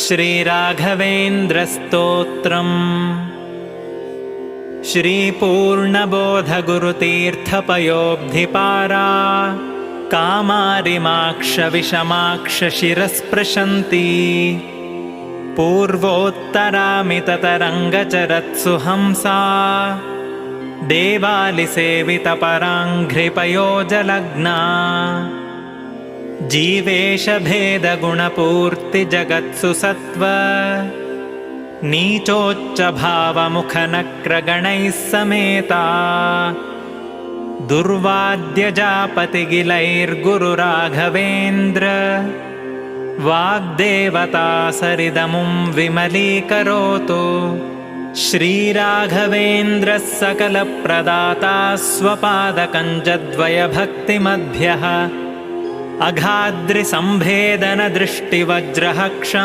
श्रीराघवेन्द्रस्तोत्रम्। श्रीपूर्णबोधगुरुतीर्थपयोब्धिपारा। कामारिमाक्षविषमाक्षशिरस्पृशन्ती। पूर्वोत्तरामिततरङ्गचरत्सु हंसा देवालिसेवितपराङ्घ्रिपयोजलग्ना जीवेशभेदगुणपूर्तिजगत्सु सत्त्व नीचोच्चभावमुखनक्रगणैः समेता। दुर्वाद्यजापतिगिलैर्गुरुराघवेन्द्र। वाग्देवता सरिदमुं विमलीकरोतु। श्रीराघवेन्द्रः सकलप्रदाता स्वपादकञ्जद्वयभक्तिमद्भ्यः अघाद्रिसम्भेदनदृष्टिवज्रः क्ष